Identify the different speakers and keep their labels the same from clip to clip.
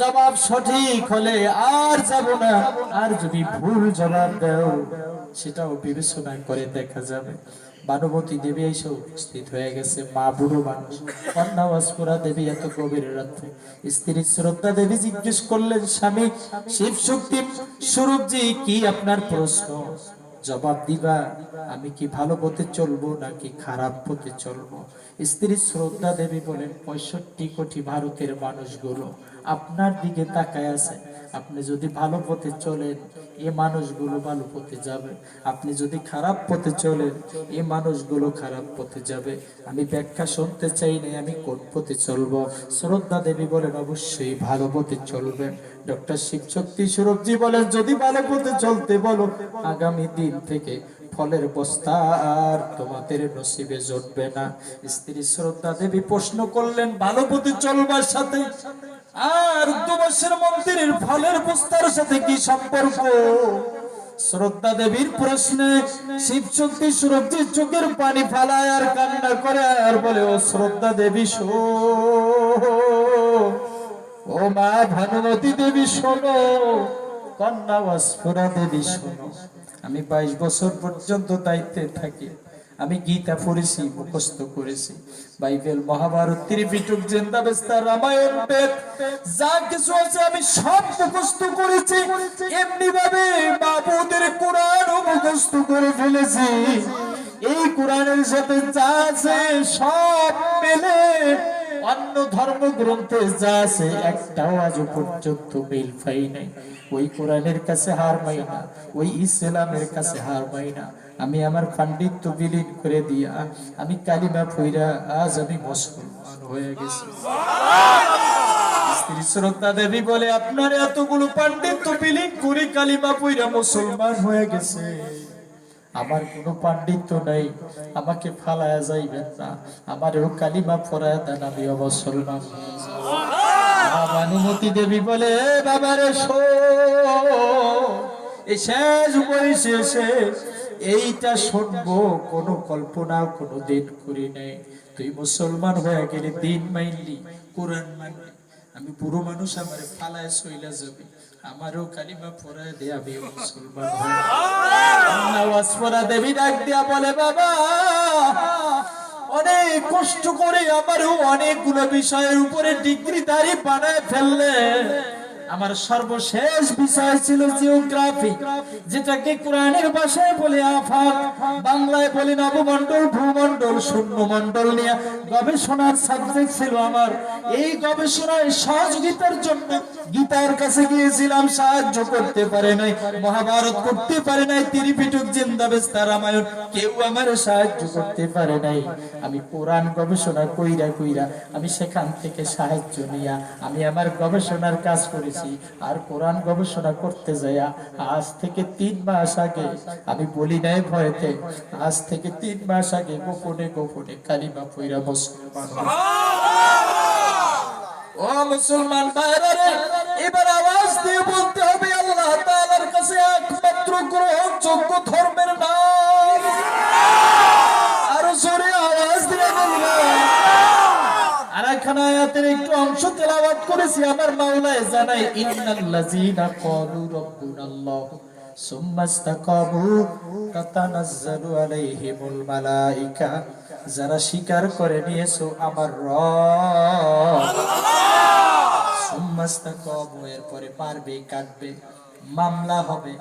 Speaker 1: জবাব সঠিক হলে আর যাব না। আর যদি ভুল জবাব দাও, সেটাও বিবেচনা করে দেখা যাবে। বানুমতী দেবী এসে উপস্থিত হয়ে গেছে, মা বুড়ো মানুষ। কন্যা দেবী এত গভীর রাত্রে। স্ত্রী শ্রদ্ধা দেবী জিজ্ঞেস করলেন, স্বামী, শিব শক্তি স্বরূপজি কি আপনার প্রশ্ন? জবাব দিবা, আমি কি ভালো পথে চলবো নাকি খারাপ পথে চলবো? স্ত্রী শ্রদ্ধা দেবী বলেন, পঁয়ষট্টি কোটি ভারতের মানুষগুলো আপনার দিকে তাকায় আছে। আপনি যদি ভালো পথে চলেন, এ মানুষগুলো ভালো পথে যাবে। আপনি যদি খারাপ পথে চলেন, এ মানুষগুলো খারাপ পথে যাবে। আমি ব্যাখ্যা শুনতে চাই না আমি কোন পথে চলবো? শ্রদ্ধা দেবী বলেন, অবশ্যই ভালো পথে চলবেন ডক্টর শিবশক্তি সুরভজি বলেন, যদি ভালো পথে চলতে বলো, আগামী দিন থেকে ফলের বস্তা আর তোমাদের নসিবে জুটবে না। স্ত্রী শ্রদ্ধা দেবী প্রশ্ন করলেন, ভালো পথে চলবার সাথে আর দুমাসের মন্দিরের ফলের বস্তার সাথে কি সম্পর্ক? শ্রদ্ধা দেবীর প্রশ্নে শিব শক্তি সুরক্ষিত চোখের পানি ফালায় আর কান্না করে আর বলে, ও শ্রদ্ধা দেবী শো ও মা ভানুমতী দেবী শোনো। কন্যা অস্ফুরা দেবী শোনো। আমি বাইশ বছর পর্যন্ত দায়িত্বে থাকি। আমি গীতা পড়েছি, মুখস্থ করেছি। Bible, Mahabharata, Tripitaka, Zend Avesta, Ramayana, Veda, যা কিছু আছে আমি সব মুখস্থ করেছি। এমনি ভাবে বাবুদের কোরআনও মুখস্থ করে ফেলেছি। এই কোরআনের সাথে যা আছে সব মেলে। অন্য ধর্ম গ্রন্থে যা আছে একটাও আজ পর্যন্ত মিল পাই নাই। ওই কোরআনের কাছে হার মাই না, ওই ইসলামের কাছে হার মাই না। আমি আমার পাণ্ডিত্য বিলীন করে দিয়া, আমি কালিমা ফইরা আজ আমি মুসলমান হয়ে গেছি। স্ত্রী শ্রদ্ধা দেবী বলে, আপনার এতগুলো পাণ্ডিত্য বিলীন করে কালিমা পইরা মুসলমান হয়ে গেছে। আমার কোনো পাণ্ডিত্য নেই, আমাকে ফালায়া যাইবেন না। আমারও কালিমা পড়ায় দেন আমি অবসলমান ভানুমতী দেবী বলে, "এ বাবারে শো এই শেষ বয়সে এসে এইটা শুনব, কোনো কল্পনা কোনো দিন করি নাই। তুই মুসলমান হয়ে গেলে দিন মাইনলি, কোরআন মানলি। আমি বুড়ো মানুষ, আমার ফালায় সইলা যাবে। আমারও কালিমা পড়ায় দে, আমি মুসলমান আওয়াজ পড়া দেবী ডাক দিয়া বলে, বাবা, অনেক কষ্ট করে আমারও অনেকগুলো বিষয়ের উপরে ডিগ্রি দাঁড়ি বানায় ফেললে। আমার সর্বশেষ বিষয় ছিল জিওগ্রাফি যেটাকে কোরআনের ভাষায় বলে আফাক বাংলায় বলে নবমণ্ডল, ভূমণ্ডল শূন্য মণ্ডল নিয়ে গবেষণার সাবজেক্ট ছিল আমার। এই গবেষণায় সহযোগিতার জন্য গীতার কাছে গিয়েছিলাম, সাহায্য করতে পারে নাই, মহাভারত করতে পারে নাই, ত্রিপিটক জিন্দাবেস্তা রামায়ণ কেউ আমার সাহায্য করতে পারে নাই। আমি কোরআন গবেষণা কইরা কইরা আমি সেখান থেকে সাহায্য নিয়া, আমি আমার গবেষণার কাজ করেছি। আর কোরআন গবেষণা করতে যাইয়া আজ থেকে তিন মাস আগে আমি বলি নাই ভয়েতে আজ থেকে তিন মাস আগে গোপনে গোপনে কালিমা পইরা মুসলমান ও মুসলমান এবার আওয়াজ দিয়ে বলতে হবে আল্লাহ তাআলার কাছে একমাত্র গ্রহণযোগ্য ধর্মের নাম। আয়াতের একটু অংশ তেলাওয়াত করেছি, আমার মাওলায় জানাই ক্বালু রাব্বুনাল্লাহ যারা স্বীকার করে নিয়েছো, আমার রব। ইসতাকামু এরপরে পারবে কাটবে মামলা হবে,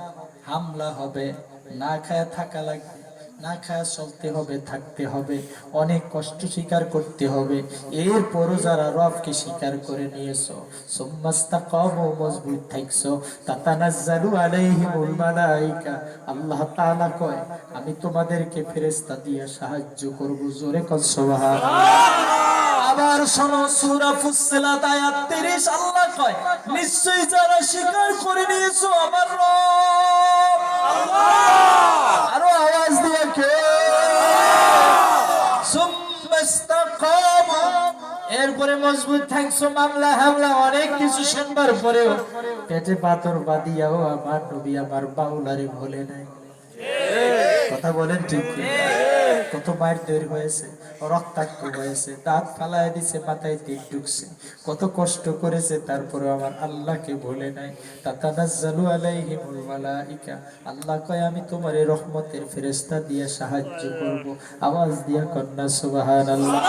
Speaker 1: হামলা হবে, না খায় থাকা লাগবে। না খায়, চলতে হবে, থাকতে হবে, অনেক কষ্ট স্বীকার করতে হবে। এরপরও যারা রবকে স্বীকার করে নিয়েছো সুম্মাস্তা কম মজবুত থাকছো। তাতানাজ্জালু আলাইহিমুল মালাইকা। আল্লাহ তাআলা কয়, আমি তোমাদেরকে ফেরেশতা দিয়ে সাহায্য করব। জোরে কল সুবহানাল্লাহ আবার শোনো, সূরা ফুসসিলাত আয়াত 30 আল্লাহ কয়, নিশ্চয়ই যারা স্বীকার করে নিয়েছো আমার আরও আওয়াজ এরপরে মজবুত থাকছো মামলা হামলা, অনেক কিছু শুনবার পরেও পেটে পাথর বাদিয়াও আমার নবী আমার বাউলারে ভোলে নাই। কথা বলেন ঠিক কত মায়ের তৈরি হয়েছে, রক্তাক্ত হয়েছে, দাঁত ফালায় দিছে, মাথায় দিক ঢুকছে। কত কষ্ট করেছে তারপরে আমার আল্লাহকে ভুলে নাই। তাতানাজ্জালু আলাইহিমুল মালাইকা। আল্লাহ কয়, আমি তোমার রহমতের ফেরেশতা দিয়ে সাহায্য করব। আওয়াজ দিয়া কন্যা, সুবহানাল্লাহ।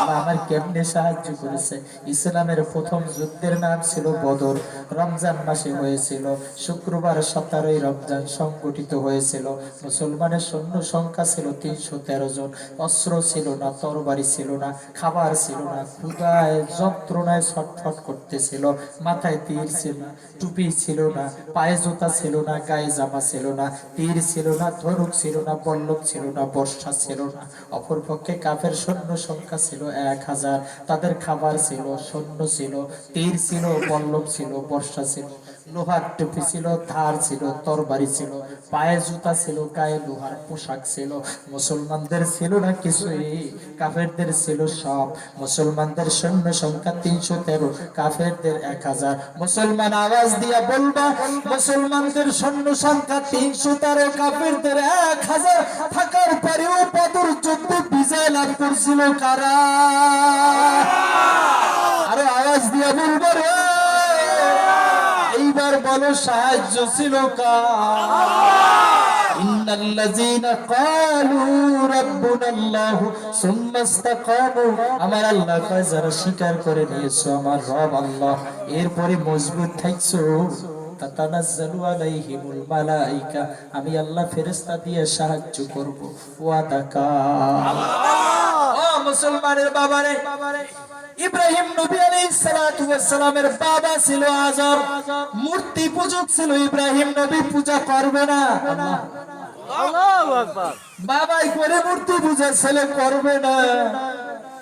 Speaker 1: আল্লাহ আমার কেমনে সাহায্য করেছে ইসলামের প্রথম যুদ্ধের নাম ছিল বদর রমজান মাসে হয়েছিল শুক্রবার সতেরোই রমজান সংগঠিত হয়েছিল মুসলমানের সৈন্য সংখ্যা ছিল তিনশো তেরো জন অস্ত্র ছিল না তরবারি ছিল না খাবার ছিল না ক্ষুদায় যন্ত্রণায় ছটফট করতেছিল মাথায় তীর ছিল না টুপি ছিল না পায়ে জুতা ছিল না গায়ে জামা ছিল না তীর ছিল না ধনুক ছিল না বল্লভ ছিল না বর্ষা ছিল না অপরপক্ষে কাফের সৈন্য সংখ্যা ছিল এক হাজার। তাদের খাবার ছিল, সৈন্য ছিল, তীর ছিল, বল্লভ ছিল, বর্ষা ছিল, লোহার টুপি ছিল ধার ছিল, তরবারি ছিল, পায়ে জুতা ছিল, গায়ে লোহার পোশাক ছিল। মুসলমানদের ছিল না কিছুই, কাফেরদের ছিল সব। মুসলমানদের সৈন্য সংখ্যা তিনশো তেরো, কাফেরদের এক হাজার। মুসলমান আওয়াজ দিয়া বলবা, মুসলমানদের সৈন্য সংখ্যা তিনশো তেরো, কাফেরদের এক হাজার। থাকার পরেও বদর যুদ্ধে ত্যাগ করছিল কারা? আরে আওয়াজ দিয়া বলব রে। এইবার বলো সাহায্য ছিল আমার আল্লাহ যারা স্বীকার করে দিয়েছ আমার রব আল্লাহ, এরপরে মজবুত থাকছো? তাতানাজ্জালু আলাইহিমুল মালাইকা আমি আল্লাহ ফেরেশতা দিয়ে সাহায্য করব। ওয়াদাকা। ও মুসলমানের বাবারে ইব্রাহিম নবী বাবা ছিল আজর মূর্তি পূজক ছিল ইব্রাহিম নবী পূজা করবে না। বাবাই করে মূর্তি পূজা ছেলে করবে না।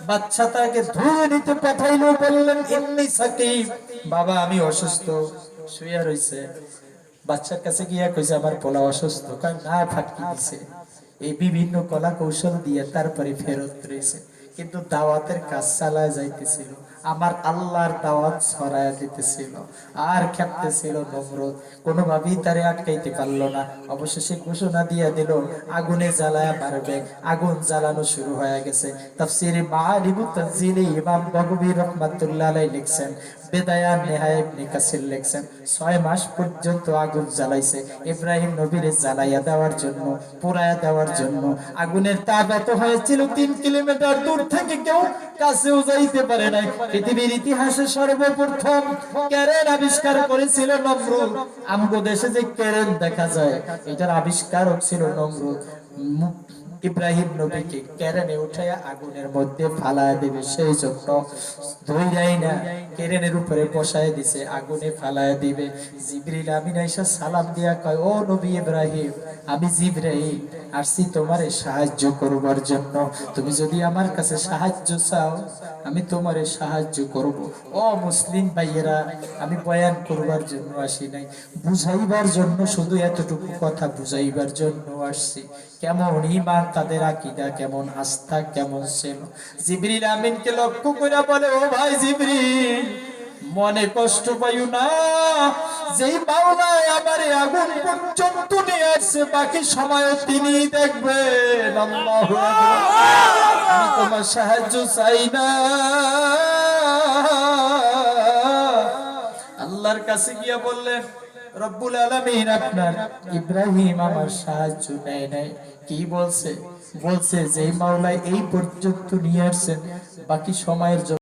Speaker 1: বাচ্চা তাকে ধরে নিতে পাঠাইলো বললেন এমনি সাকিব বাবা আমি অসুস্থ। শুয়ে রইছে। বাচ্চার কাছে গিয়া কইছে, আমার পোলা অসুস্থ। দিছে। এই বিভিন্ন কলা কৌশল দিয়ে তারপরে ফেরত রয়েছে কিন্তু দাওয়াতের কাজ চালায় যাইতেছিল। আমার আল্লাহর দাওয়াত ছড়ায় দিতেছিল। আর খেপতেছিল নমরুদ। কোনোভাবেই তারে আটকাইতে পারল না। অবশেষে ঘোষণা দিয়ে দিল, আগুনে জ্বালায় মারবে। আগুন জ্বালানো শুরু হয়ে গেছে। তাফসিরে মাআরিবু তানজিলে ইমাম বগবী রহমাতুল্লাহ লিখছেন বেদায়া নেহায় ইবনে কাসির লিখছেন, ছয় মাস পর্যন্ত আগুন জ্বালাইছে। ইব্রাহিম নবীরে জ্বালাইয়া দেওয়ার জন্য দেওয়ার জন্য। আগুনের তাপ এত হয়েছিল, তিন কিলোমিটার দূর থেকে কেউ কাছেও যাইতে পারে নাই। পৃথিবীর ইতিহাসে সর্বপ্রথম ক্যারেন আবিষ্কার করেছিল নমরুদ। আমগো দেশে যে ক্যারেন দেখা যায়, এটার আবিষ্কারক ছিল নমরুদ। ইব্রাহিম নবীকে কেরেনে উঠাইয়া আগুনের মধ্যে ফালায় দিবে। সেই জন্য ধৈরাই না কেরেনের উপরে বসায় দিছে, আগুনে ফালায় দিবে। জিবরিল আমিন আইসা সালাম দিয়া কয়, ও নবী ইব্রাহিম, আমি জিবরাইল আসছি তোমারে সাহায্য করবার জন্য। তুমি যদি আমার কাছে সাহায্য চাও, আমি তোমারে সাহায্য করব। ও মুসলিম ভাইয়েরা, আমি বয়ান করবার জন্য আসি নাই। বুঝাইবার জন্য, শুধু এতটুকু কথা বুঝাইবার জন্য আসছি। কেমন ইমান তাদের আকিদা কেমন আস্থা, কেমন ছিল জিবরিল আমিনকে লক্ষ্য করে বলে, ও ভাই জিবরিল মনে কষ্ট পাইও না। যেই মাওলায় আমার আগুন পর্যন্ত নিয়ে আসছে, বাকি সময় তিনি দেখবেন। আমি তোমার সাহায্য চাই না। আল্লাহর কাছে গিয়া বললেন, রব্বুল আলামিন আপনার ইব্রাহিম আমার সাহায্য নেয় নাই। কি বলছে? বলছে যে মাওলায় এই পর্যন্ত নিয়ে আসছেন, বাকি সময়ের